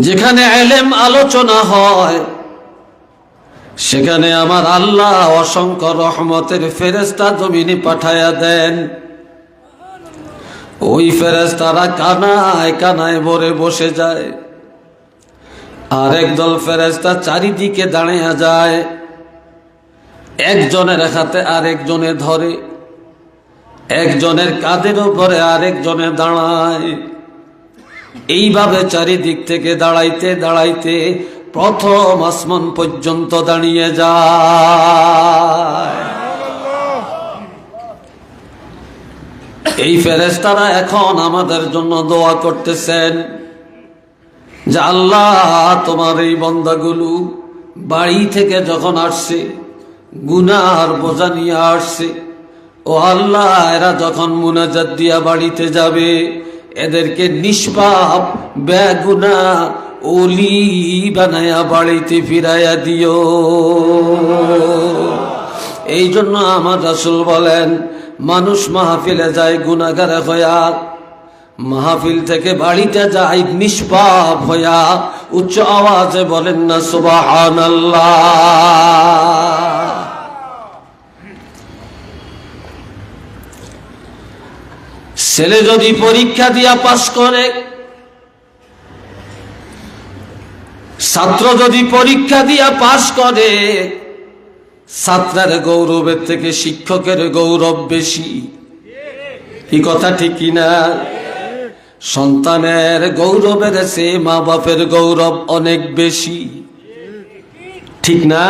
যেখানে এলেম আলোচনা হয়, সেখানে আমার আল্লাহ অসংখ্য রহমতের ফেরেস্তা জমিনে পাঠায়া দেন। ওই ফেরেস্তারা কানায় কানায় ভরে বসে যায়। আর একদল ফেরেস্তা চারিদিকে দাঁড়িয়ে যায়। একজনের হাতে আরেকজনে ধরে, একজনের কাঁধের উপরে আরেকজনে দাঁড়ায়। এইভাবে চারিদিক থেকে দাঁড়াইতে দাঁড়াইতে প্রথম আসমান পর্যন্ত দাঁড়িয়ে যায়। এই ফেরেস্তারা এখন আমাদের জন্য দোয়া করতেছেন যে, আল্লাহ, তোমার এই বন্দাগুলো বাড়ি থেকে যখন আসছে, গুনার বোঝা নিয়ে আসছে, ও আল্লাহ, এরা যখন মুনাজাত দিয়া বাড়িতে যাবে এদেরকে নিষ্পাপ, বেগুনা, ওলি বানায়া বাড়িতে ফিরাইয়া দিও। এই জন্য আমার রাসুল বলেন, মানুষ মাহফিলে যায় গুনাগারে হইয়া, মাহফিল থেকে বাড়িতে যায় নিষ্পাপ হইয়া, উচ্চ আওয়াজে বলেন না সুবাহান ছেলে যদি পরীক্ষা দিয়া পাশ করে, ছাত্র যদি পরীক্ষা দিয়া পাশ করে, ছাত্রের গৌরবের থেকে শিক্ষকের গৌরব বেশি। কি কথা ঠিক কিনা? সন্তানের গৌরবের সে মা বাপের গৌরব অনেক বেশি। ঠিক না?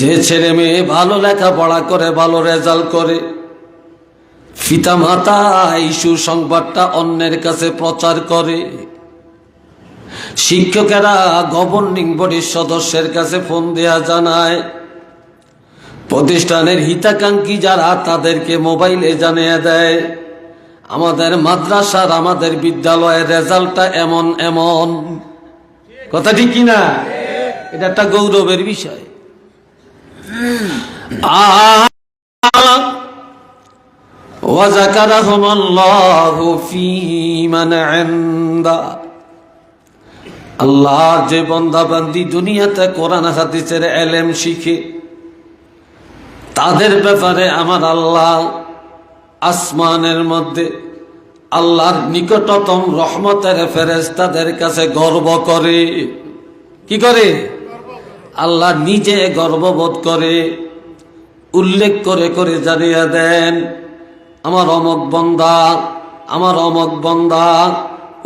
যে ছেলে মেয়ে ভালো লেখাপড়া করে, ভালো রেজাল্ট করে পিতা মাতা সুসংবাদটা অন্যের কাছে প্রচার করে। শিক্ষকেরা গভর্নিং বডির সদস্যের কাছে ফোন দেয়া জানায়, প্রতিষ্ঠানের হিতাকাঙ্ক্ষী যারা তাদেরকে মোবাইলে জানিয়ে দেয়, আমাদের মাদ্রাসার আমাদের বিদ্যালয়ের রেজাল্টটা এমন এমন। কথা ঠিক কিনা এটা একটা গৌরবের বিষয়। وذكرهم الله في من عنده আল্লাহ যে বন্দাবান্দি দুনিয়াতে কোরআন হাদিসের এলেম শিখে তাদের ব্যাপারে আমার আল্লাহ আসমানের মধ্যে আল্লাহর নিকটতম রহমতের ফেরেস তাদের কাছে গর্ব করে কি করে আল্লাহ নিজে গর্ববোধ করে উল্লেখ করে করে জানিয়ে দেন আমার অমক বন্দা, আমার অমক বন্দা।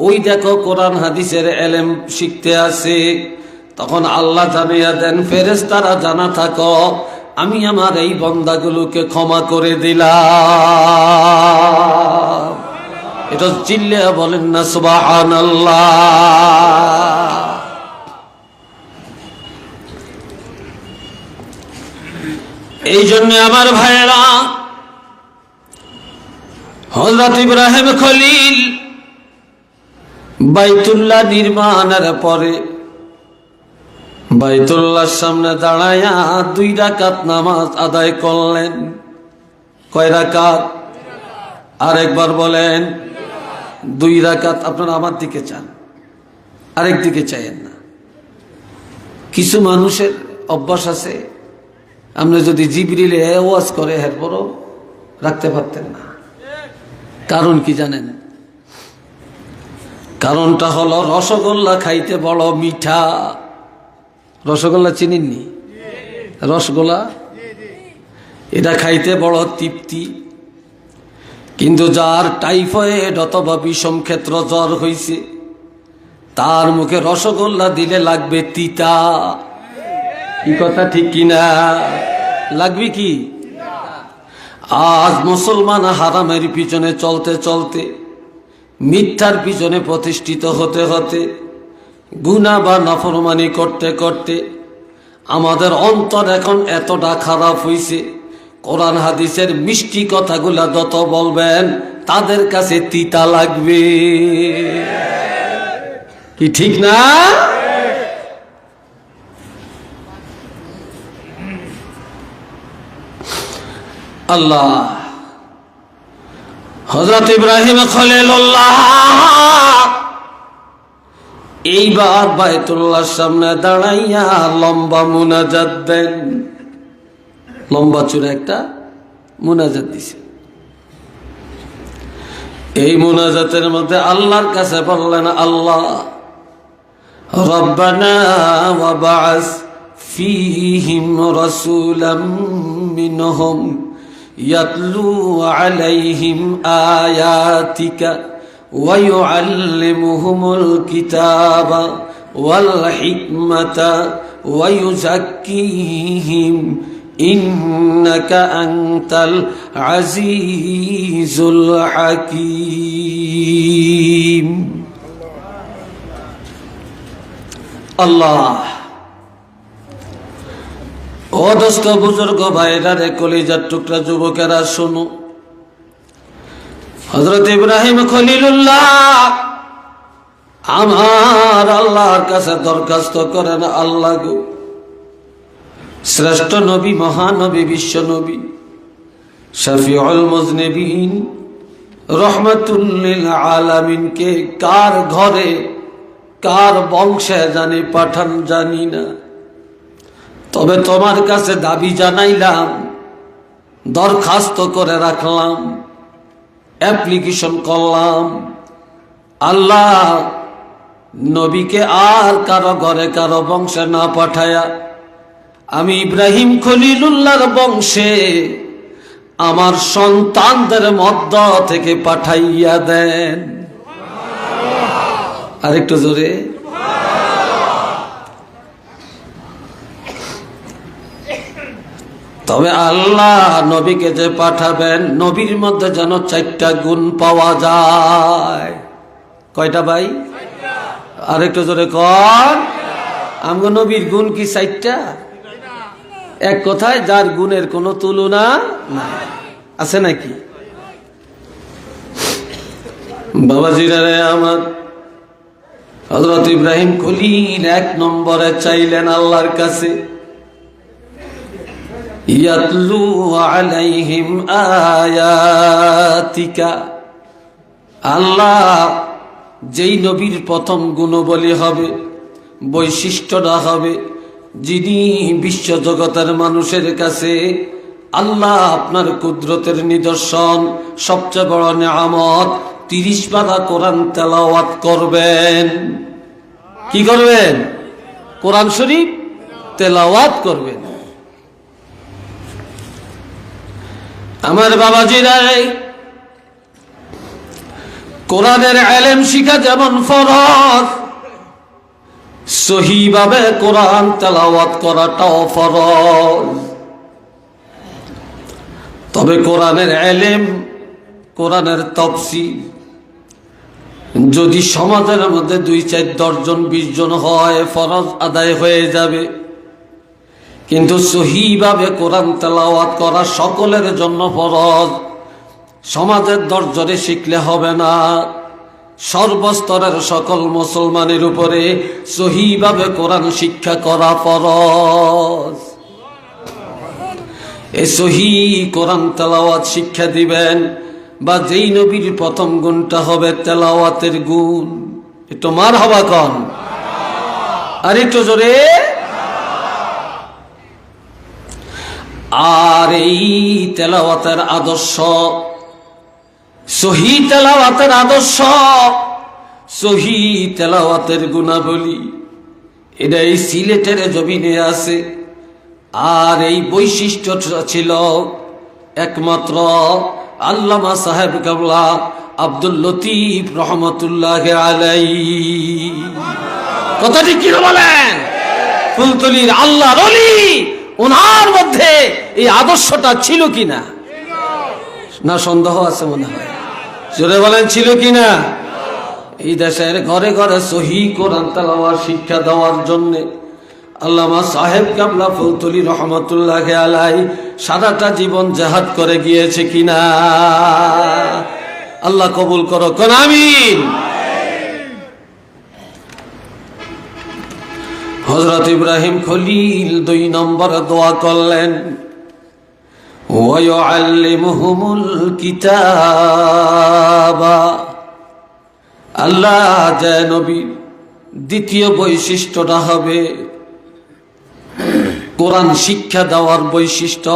ওই দেখো কোরআন হাদিসের এলেম শিখতে আসে তখন আল্লাহ জানিয়া দেন ফেরেস তারা জানা থাকো, আমি আমার এই বন্দাগুলোকে ক্ষমা করে দিলাম। এটা চিল্লে বলেন না সুবাহান এই জন্য আমার ভাইয়েরা হজরত ইব্রাহিম খলিল বাইতুল্লাহ নির্মাণের পরে বাইতুল্লাহর সামনে দাঁড়ায়া দুই রাকাত নামাজ আদায় করলেন। কয় রাকাত? আরেকবার বলেন, দুই রাকাত আপনারা আমার দিকে চান, আরেক দিকে চাইেন না। কিছু মানুষের অভ্যাস আছে, আপনি যদি জিবরিলে ওয়াজ করে এরপরও রাখতে পারতেন না। কারণ কি জানেন? কারণটা হলো রসগোল্লা খাইতে বড় মিঠা। রসগোল্লা চিনিননি? রসগোল্লা? এটা খাইতে বড় তৃপ্তি। কিন্তু যার টাইফয়েড অথবা বিষম ক্ষেত্র জ্বর হয়েছে তার মুখে রসগোল্লা দিলে লাগবে তিতা। কি কথা ঠিক কিনা? লাগবে কি? আজ মুসলমান হারামের পিছনে চলতে চলতে, মিথ্যার পিছনে প্রতিষ্ঠিত হতে হতে গুণা বা নফরমানি করতে করতে, আমাদের অন্তর এখন এতটা খারাপ হইছে। কোরআন হাদিসের মিষ্টি কথাগুলা যত বলবেন, তাদের কাছে তিতা লাগবে। কি ঠিক না? আল্লাহ। হজরত ইব্রাহিম খলিল্লাহ এইবার বায়তুল্লাহর সামনে দাঁড়াইয়া লম্বা মুনাজাত দেন। লম্বা চূড়া একটা মুনাজাত দিছে। এই মুনাজাতের মধ্যে আল্লাহর কাছে বললেন, আল্লাহ, রব্বানা ওয়া বা'স ফীহিম রাসূলাম মিনহুম। يتلو عليهم آياتك ويعلمهم الكتاب والحكمة ويزكيهم إنك أنت العزيز الحكيم الله ও বুজুর্গ ভাইরা রে, কলিজার টুকরা যুবকেরা, শোনো। হজরত ইব্রাহিম খলিলুল্লাহ আমার আল্লাহর কাছে দরখাস্ত করেন, আল্লাহ গো, শ্রেষ্ঠ নবী, মহানবী, বিশ্ব নবী, শফিউল মুজনিবিন রহমতুল্লিল আলামিনকে কার ঘরে, কার বংশে জানি পাঠান জানি না। তবে তোমার কাছে দাবি জানাইলাম, দরখাস্ত করে রাখলাম অ্যাপ্লিকেশন করলাম। আল্লাহ নবীকে আর কারও ঘরে কারও বংশে না পাঠায়া আমি ইব্রাহিম খলিলুল্লাহর বংশে আমার সন্তানদের মধ্য থেকে পাঠাইয়া দেন। আরেকটু জোরে। তবে আল্লাহ নবীকে যে পাঠাবেন, নবীর মধ্যে যেন চারটা গুণ পাওয়া যায়। কয়টা ভাই? আর একটু জোরে কর আমগো নবীর গুণ কি চারটা? এক কথায় যার গুণের কোনো তুলনা নাই। আছে নাকি? বাবাজিরা আমার হজরত ইব্রাহিম খলিল এক নম্বরে চাইলেন আল্লাহর কাছে। ইয়াতলু আলাইহিম আয়াতিকা। আল্লাহ যেই নবীর প্রথম গুণবলী হবে, বৈশিষ্ট্যটা হবে, যিনি বিশ্ব জগতের মানুষের কাছে আল্লাহ আপনার কুদরতের নিদর্শন, সবচেয়ে বড় নেয়ামত, তিরিশ পারা কোরআন তেলাওয়াত করবেন। কি করবেন? কোরআন শরীফ তেলাওয়াত করবেন। আমার বাবাজিরা কোরআনের আলেম শিখা যেমন ফরজ, সহিভাবে কোরআন তেলাওয়াত করাটাও ফরজ। তবে কোরআনের এলেম কোরআনের তফসি যদি সমাজের মধ্যে দুই চার দশজন, বিশ জন হয়, ফরজ আদায় হয়ে যাবে। কিন্তু সহিভাবে কোরআন তেলাওয়াত করা সকলের জন্য ফরজ। সমাজের দরজরে শিখলে হবে না। সর্বস্তরের সকল মুসলমানের উপরে সহিভাবে কোরআন শিক্ষা করা ফরজ। এ সহি কোরআন তেলাওয়াত শিক্ষা দিবেন বা যেই নবীর প্রথম গুণটা হবে তেলাওয়াতের গুণ। একটু মার হবা কন? আর একটু জোরে। আর এই তেলাওয়াতের আদর্শ, সহি তেলাওয়াতের আদর্শ, সহি তেলাওয়াতের গুণাবলী। এটা এই সিলেটের জমিনে আছে। আর এই বৈশিষ্ট্যটা ছিল একমাত্র আল্লামা সাহেব কাবলা আব্দুল লতিফ রহমতুল্লাহ আলাই। কথাটি কি বলেন? ফুলতলির আল্লাহ রলি ওনার মধ্যে এই আদর্শটা ছিল কিনা? না, সন্দেহ আছে মনে হয়। জোরে বলেন, ছিল কিনা? এই দেশের ঘরে ঘরে সহি কোরআন তালাওয়ার শিক্ষা দেওয়ার জন্য আল্লামা সাহেব কাবলা ফুলতলি রহমতুল্লাহ আলাই সারাটা জীবন জাহাদ করে গিয়েছে কিনা? আল্লাহ কবুল করো, কোন হজরত ইব্রাহিম খলিল দুই নম্বর দোয়া করলেন আল্লাহ জয় নবী দ্বিতীয় বৈশিষ্ট্যটা হবে কোরআন শিক্ষা দেওয়ার বৈশিষ্ট্য।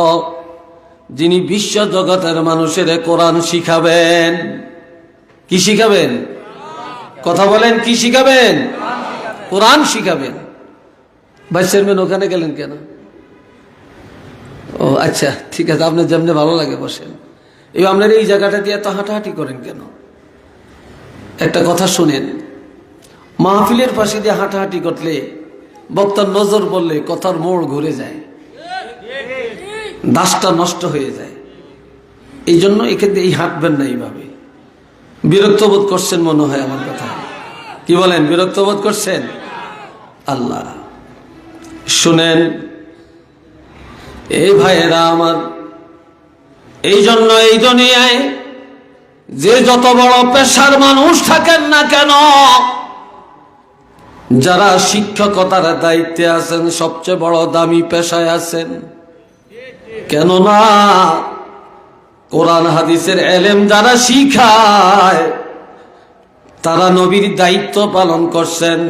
যিনি বিশ্ব জগতের মানুষের কোরআন শিখাবেন, কি শিখাবেন? কথা বলেন, কি শিখাবেন? কোরআন শিখাবেন। ভাইস চেয়ারম্যান, ওখানে গেলেন কেন? ও আচ্ছা ঠিক আছে, আপনার যেমনি ভালো লাগে, বসেন। এই আপনার এই জায়গাটা দিয়ে এত হাঁটাহাঁটি করেন কেন? একটা কথা শুনেন, মাহফিলের পাশে দিয়ে হাঁটাহাঁটি করলে বক্তার নজর পড়লে কথার মোড় ঘুরে যায়, দাসটা নষ্ট হয়ে যায়। এই জন্য দিয়ে এই হাঁটবেন না এইভাবে। বিরক্ত বোধ করছেন মনে হয় আমার কথা। কি বলেন, বিরক্ত বোধ করছেন? আল্লাহ। শুনেন, এই ভাইয়েরা আমার, এই জন্য এই দুনিয়ায় যে যত বড় পেশার মানুষ থাকেন না কেন, যারা শিক্ষকতার দায়িত্বে আছেন, সবচেয়ে বড় দামি পেশায় আছেন। কেননা, কোরআন, হাদিসের এলেম যারা শিখায়, তারা নবীর দায়িত্ব পালন করছেন।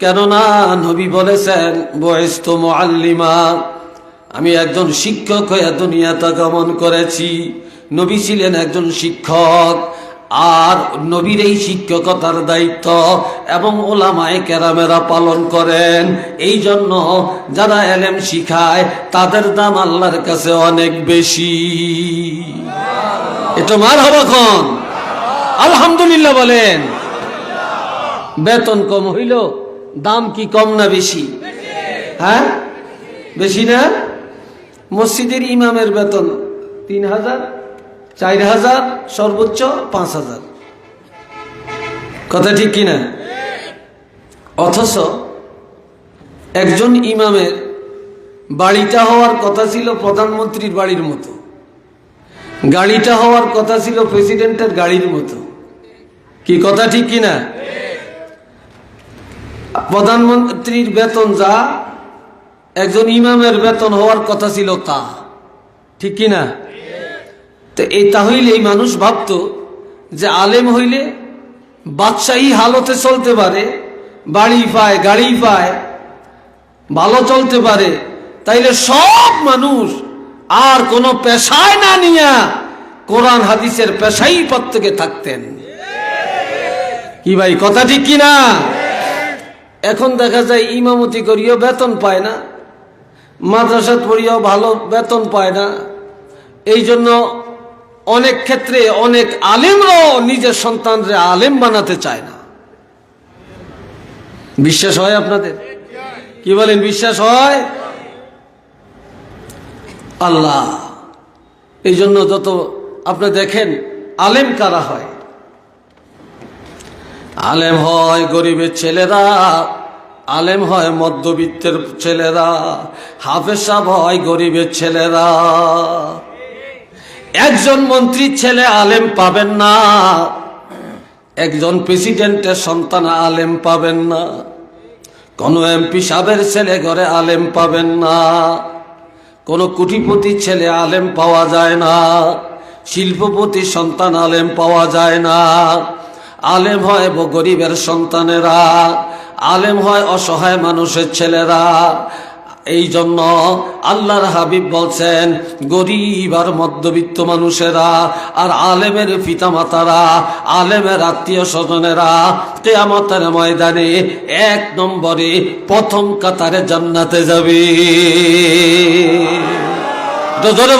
কেননা নবী বলেছেন বয়স্ত মোয়াল্লিমা আমি একজন শিক্ষক হয়ে দুনিয়াতে গমন করেছি। নবী ছিলেন একজন শিক্ষক, আর নবীর এই শিক্ষকতার দায়িত্ব এবং ওলামায় কেরামেরা পালন করেন। এই জন্য যারা এলেম শিখায়, তাদের দাম আল্লাহর কাছে অনেক বেশি। এটা মার হবা খন। আলহামদুলিল্লাহ বলেন। বেতন কম হইল। দাম কি কম না বেশি? হ্যাঁ? বেশি না? মসজিদের ইমামের বেতন তিন হাজার, চার হাজার, সর্বোচ্চ পাঁচ হাজার। কথা ঠিক কিনা? অথচ একজন ইমামের বাড়িটা হওয়ার কথা ছিল প্রধানমন্ত্রীর বাড়ির মতো। গাড়িটা হওয়ার কথা ছিল প্রেসিডেন্টের গাড়ির মতো। কি কথা ঠিক কিনা? প্রধানমন্ত্রীর বেতন যা, একজন ইমামের বেতন হওয়ার কথা ছিল তা। ঠিক কিনা? তো এই তাহলে এই মানুষ ভাবতো যে আলেম হইলে বাদশাহী হালতে চলতে পারে, বাড়ি পায়, গাড়ি পায়, ভালো চলতে পারে, তাইলে সব মানুষ আর কোনো পেশায় না নিয়া কোরআন হাদিসের পেশাই প্রত্যেকে থাকতেন। কি ভাই, কথা ঠিক কিনা? এখন দেখা যায় ইমামতি করিও বেতন পায় না মাদ্রাসাত পড়িয়াও ভালো বেতন পায় না। এই জন্য অনেক ক্ষেত্রে অনেক আলেমরাও নিজের সন্তানরে আলেম বানাতে চায় না। বিশ্বাস হয় আপনাদের? কি বলেন, বিশ্বাস হয়? আল্লাহ। এই জন্য যত আপনি দেখেন, আলেম কারা হয়? আলেম হয় গরিবের ছেলেরা, আলেম হয় মধ্যবিত্তের ছেলেরা, হাফেজ সাহ হয় গরিবের ছেলেরা। একজন মন্ত্রীর ছেলে আলেম পাবেন না, একজন প্রেসিডেন্টের সন্তান আলেম পাবেন না, কোন এমপি সাহেবের ছেলে ঘরে আলেম পাবেন না, কোন কোটিপতির ছেলে আলেম পাওয়া যায় না, শিল্পপতির সন্তান আলেম পাওয়া যায় না। আলেম হয় গরিবের সন্তানেরা, আলেম হয় অসহায় মানুষের ছেলেরা। এই জন্য আল্লাহর হাবিব বলছেন, গরিব আর মধ্যবিত্ত মানুষেরা আর আলেমের পিতামাতারা, আলেমের আত্মীয় স্বজনেরা, কেয়ামতের ময়দানে এক নম্বরে প্রথম কাতারে জান্নাতে যাবে।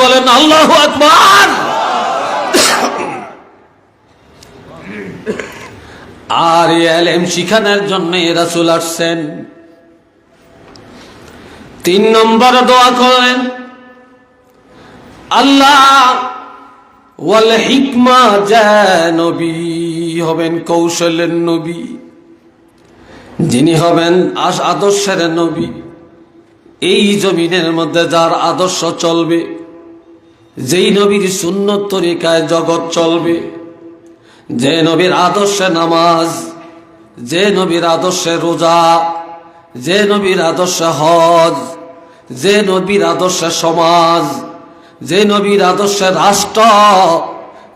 বলেন, আল্লাহ আকবার! আর এলেম শিখানোর জন্য রাসুল আসছেন। তিন নম্বর দোয়া করেন, আল্লাহ ওয়াল হিকমা নবী হবেন, কৌশলের নবী। যিনি হবেন আদর্শের নবী। এই জমিনের মধ্যে যার আদর্শ চলবে, যেই নবীর সুন্নত তরিকায় জগৎ চলবে। যে নবীর আদর্শে নামাজ, যে নবীর আদর্শে রোজা, যে নবীর আদর্শে হজ, যে নবীর আদর্শে সমাজ, যে নবীর আদর্শে রাষ্ট্র,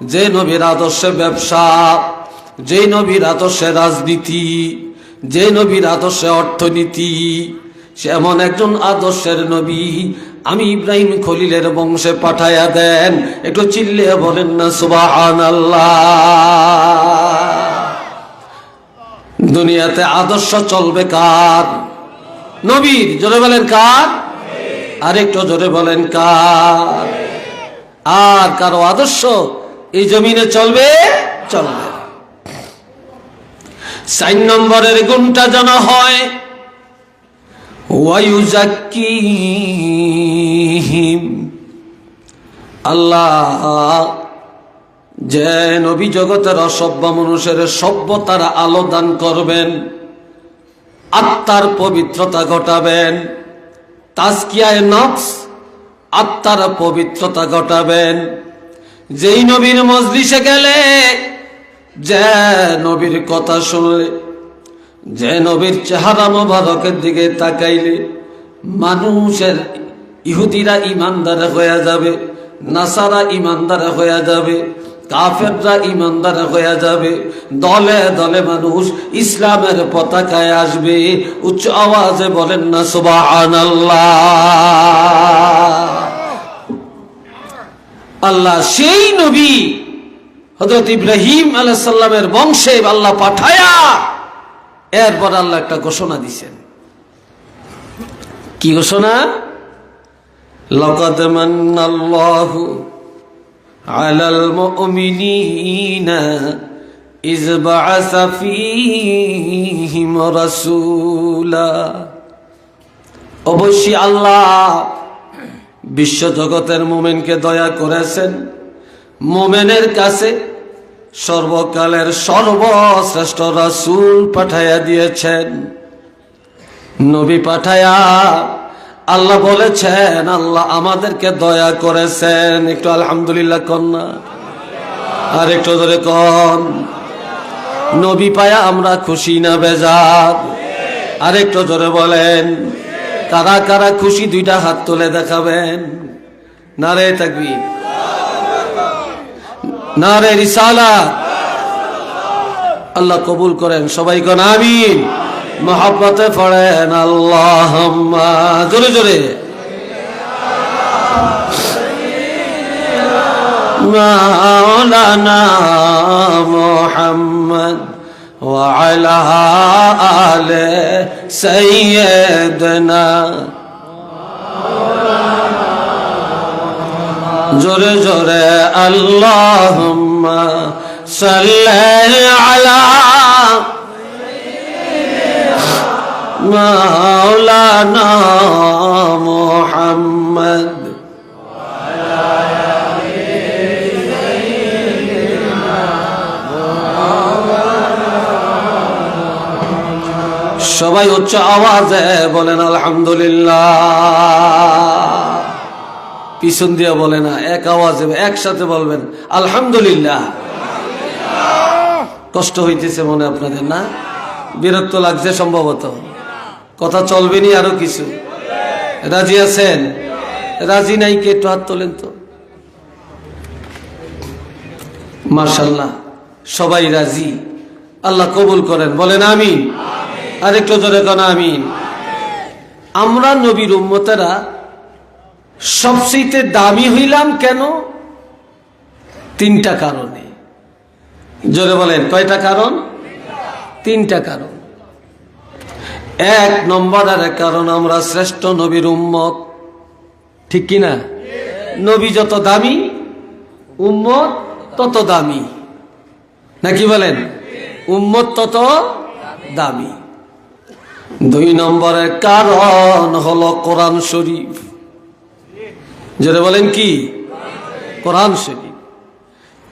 যে নবীর আদর্শে ব্যবসা, যে নবীর আদর্শে রাজনীতি, যে নবীর আদর্শে অর্থনীতি সে এমন একজন আদর্শের নবী। আমি ইব্রাহিম খলিলের বংশে পাঠায়া দেন। একটু চিল্লে বলেন না সুবাহান দুনিয়াতে আদর্শ চলবে কার? নবীর, জোরে বলেন কার? আরেকটু জোরে বলেন কার? আর কারও আদর্শ এই জমিনে চলবে? চলবে চার নম্বরের গুণটা যেন হয় আল্লাহ যে নবী জগতের অসভ্য মানুষের সভ্যতার আলো দান করবেন আত্মার পবিত্রতা ঘটাবেন, তাজকিয়ায় নফস আত্মার পবিত্রতা ঘটাবেন। যেই নবীর মজলিসে গেলে, যে নবীর কথা শুনলে যে নবীর চেহারা মোবারকের দিকে তাকাইলে মানুষের ইহুদিরা ইমানদার হয়ে যাবে, নাসারা ইমানদার হয়ে যাবে, কাফেররা ইমানদার হয়ে যাবে, দলে দলে মানুষ ইসলামের পতাকায় আসবে। উচ্চ আওয়াজে বলেন না সুবাহ আল্লাহ সেই নবী হজরত ইব্রাহিম আলাহ সাল্লামের বংশে আল্লাহ পাঠায়া এরপর আল্লাহ একটা ঘোষণা দিছেন। কি ঘোষণা? লকদ মান্নাল্লাহু আলাল মুমিনিনা ইজ বাআসা ফীহিম রাসূলা। অবশ্যই আল্লাহ বিশ্ব জগতের মোমেনকে দয়া করেছেন। মোমেনের কাছে সর্বকালের সর্বশ্রেষ্ঠ রাসূল পাঠাইয়া দিয়েছেন। নবী পাঠায়া আল্লাহ বলেছেন, আল্লাহ আমাদেরকে দয়া করেছেন। একটু আলহামদুলিল্লাহ কন্যা আর একটু ধরে কন। নবী পায়া আমরা খুশি না বেজার? আর একটু জোরে বলেন, কারা কারা খুশি দুইটা হাত তুলে দেখাবেন? নারে থাকবি নারে রিসালা আল্লাহ কবুল করেন সবাই কন আমিন মহাব্বতে পড়েন আল্লাহ জোরে জোরে মাওলানা মোহাম্মদ وعلى آل سيدنا জোরে জোরে আল্লাহুম্মা সাল্লি আলা মাওলানা মুহাম্মদ। সবাই উচ্চ আওয়াজে বলেন আলহামদুলিল্লাহ। পিছন দিয়া বলে না, এক আওয়াজে একসাথে বলবেন, আলহামদুলিল্লাহ। কষ্ট হইতেছে মনে আপনাদের, না? বিরক্ত লাগছে সম্ভবত। কথা চলবেনি আরও কিছু। রাজি আছেন? রাজি নাই কে? একটু হাত তোলেন তো। মার্শাল্লাহ সবাই রাজি। আল্লাহ কবুল করেন। বলেন আমিন। আরেকটু ধরে কেন, আমিন। আমরা নবীর উম্মতেরা সবচেয়ে দামি হইলাম কেন? তিনটা কারণে। জোরে বলেন, কয়টা কারণ? তিনটা কারণ। এক নম্বর নম্বরের কারণ, আমরা শ্রেষ্ঠ নবীর উম্মত। ঠিক কিনা? নবী যত দামি, উম্মত তত দামি। নাকি বলেন? উম্মত তত দামি। দুই নম্বরের কারণ হলো কোরআন শরীফ। যেটা বলেন কি কোরআন শরীফ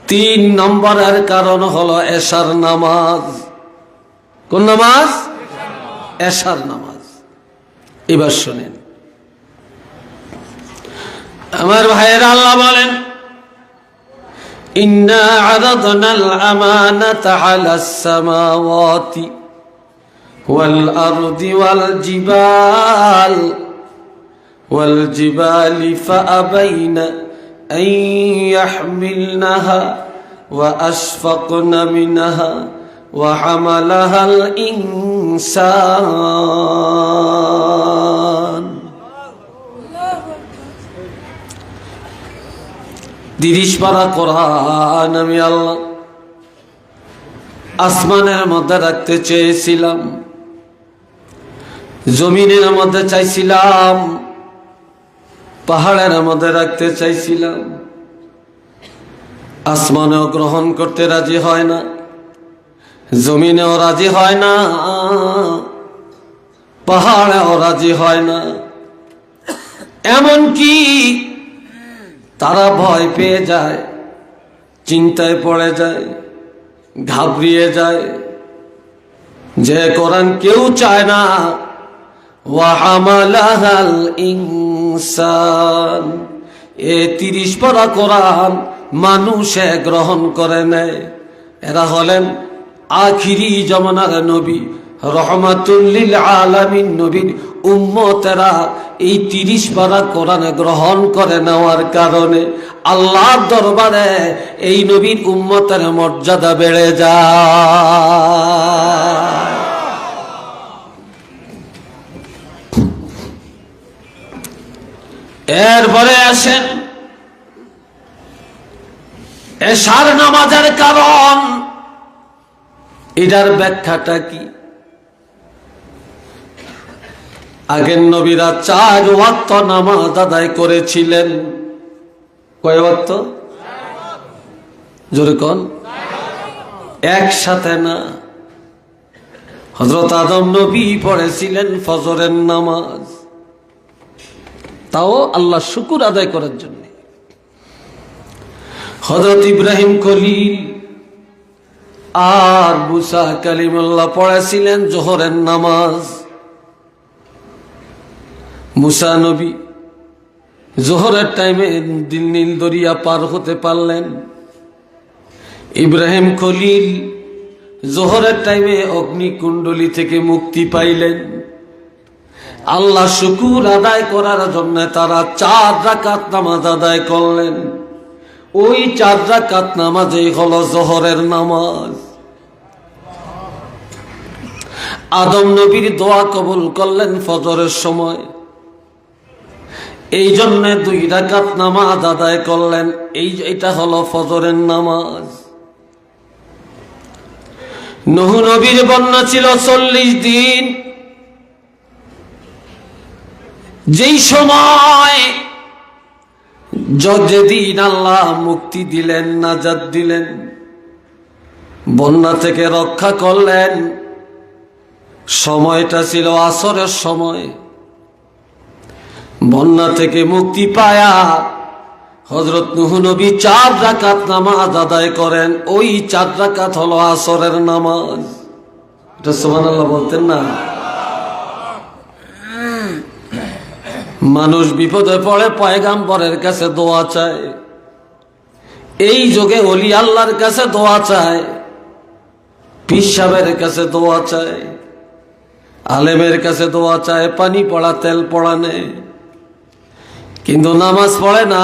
তিন নম্বরের কারণ হলো এশার নামাজ কোন নামাজ এশার নামাজ এবার শোনেন আমার ভাইয়ের আল্লাহ বলেন إنا عرضنا الأمانة على السماوات والأرض والجبال والجبال فأبين أن يحملنها وأشفقن منها وحملها الإنسان তিরিশ পারা কোরআন আমি আল্লাহ আসমানের মধ্যে রাখতে চেয়েছিলাম জমিনের মধ্যে চাইছিলাম পাহাড়ের মধ্যে রাখতে চাইছিলাম। আসমানেও গ্রহণ করতে রাজি হয় না, জমিনেও রাজি হয় না, পাহাড়েও রাজি হয় না। এমনকি তারা ভয় পেয়ে যায়, চিন্তায় পড়ে যায়, ঘাবড়িয়ে যায়। যে কোরআন কেউ চায় না ওয়াহামালাহাল ইনসান। এ তিরিশ পড়া কোরআন মানুষে গ্রহণ করে নেয়। এরা হলেন আখিরি জমানার নবী রহমাতুল্লিল আলামিন নবীর উম্মতেরা এই তিরিশ পারা কোরআনে গ্রহণ করে নেওয়ার কারণে আল্লাহর দরবারে এই নবীর উম্মতের মর্যাদা বেড়ে যায়। এরপরে আসেন এশার নামাজের কারণ, এটার ব্যাখ্যাটা কি? আগের নবীরা চার ওয়াক্ত নামাজ আদায় করেছিলেন। কয় ওয়াক্ত? জোরে কন। একসাথে না। হজরত আদম নবী পড়েছিলেন ফজরের নামাজ। তাও আল্লাহ শুকুর আদায় করার জন্য। হজরত ইব্রাহিম খলিল আর মুসা কালিমুল্লাহ পড়েছিলেন জোহরের নামাজ। মুসা নবী জোহরের টাইমে নীল দরিয়া পার হতে পারলেন। ইব্রাহিম খলিল জোহরের টাইমে অগ্নিকুণ্ডলী থেকে মুক্তি পাইলেন। আল্লাহ শুকুর আদায় করার জন্য তারা চার রাকাত নামাজ আদায় করলেন। ওই চার রাকাত নামাজে হলো জহরের নামাজ। আদম নবীর দোয়া কবুল করলেন ফজরের সময়। এই জন্য দুই রাকাত নামাজ আদায় করলেন। এই এটা হলো ফজরের নামাজ। নহু নবীর বন্যা ছিল চল্লিশ দিন। যেই সময় যেদিন আল্লাহ মুক্তি দিলেন, নাজাদ দিলেন, বন্যা থেকে রক্ষা করলেন, সময়টা ছিল আসরের সময়। বন্যা থেকে মুক্তি পায়া হজরত নবী চার রাকাত নামাজ আদায় করেন, ওই চার রাকাত হলো আসরের নামাজ। এটা সোমান আল্লাহ বলতেন না? মানুষ বিপদে পড়ে, পয়গাম্বরের কাছে দোয়া চায়। এই যুগে অলি আল্লাহর কাছে দোয়া চায় পিসাবের কাছে দোয়া চায়, আলেমের কাছে দোয়া চায়, পানি পড়া, তেল পড়া নেই। কিন্তু নামাজ পড়ে না,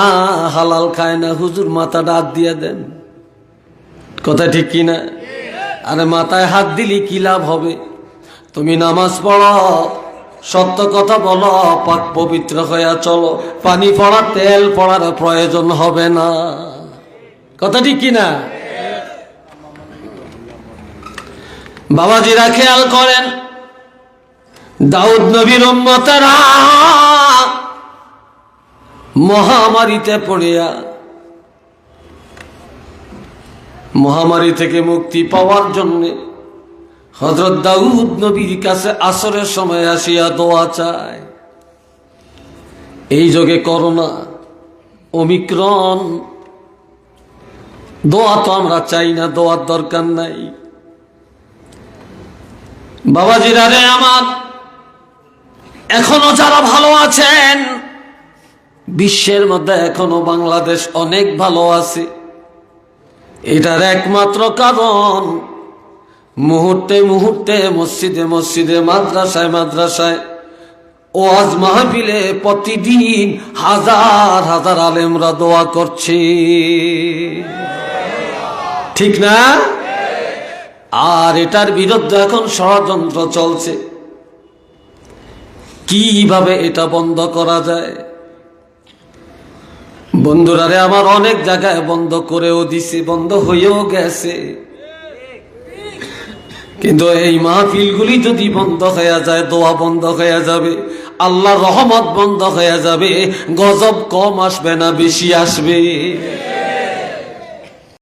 হালাল খায় না, হুজুর মাথা ডাক দিয়ে দেন। কথা ঠিক কিনা আরে মাথায় হাত দিলি কি লাভ হবে? তুমি নামাজ পড়ো সত্য কথা বলো, পাক পবিত্র হইয়া চলো। পানি পড়া, তেল পড়ার প্রয়োজন হবে না। কথা ঠিক কিনা? বাবাজিরা খেয়াল করেন। দাউদ নবীর মহামারীতে পড়িয়া, মহামারী থেকে মুক্তি পাওয়ার জন্য হজরত দাউদ নবীর কাছে আসরের সময় আসিয়া দোয়া চায়। এই যোগে করোনা অমিক্রণ দোয়া তো আমরা চাই না, দোয়ার দরকার নাই। বাবাজিরা রে আমার, এখনও যারা ভালো আছেন, বিশ্বের মধ্যে এখনও বাংলাদেশ অনেক ভালো আছে। এটার একমাত্র কারণ মুহূর্তে মুহূর্তে, মসজিদে মসজিদে, মাদ্রাসায় মাদ্রাসায়। ওয়াজ মাহফিলে প্রতিদিন হাজার হাজার আলেমরা দোয়া করছে। ঠিক না? আর এটার বিরুদ্ধে এখন ষড়যন্ত্র চলছে। কীভাবে এটা বন্ধ করা যায়? বন্ধুরারে আমার অনেক জায়গায় বন্ধ করেও দিছে, বন্ধ হয়েও গেছে। কিন্তু এই মাহফিলগুলি যদি বন্ধ হয়ে যায়, দোয়া বন্ধ হয়ে যাবে, আল্লাহ রহমত বন্ধ হয়ে যাবে, গজব কম আসবে না, বেশি আসবে।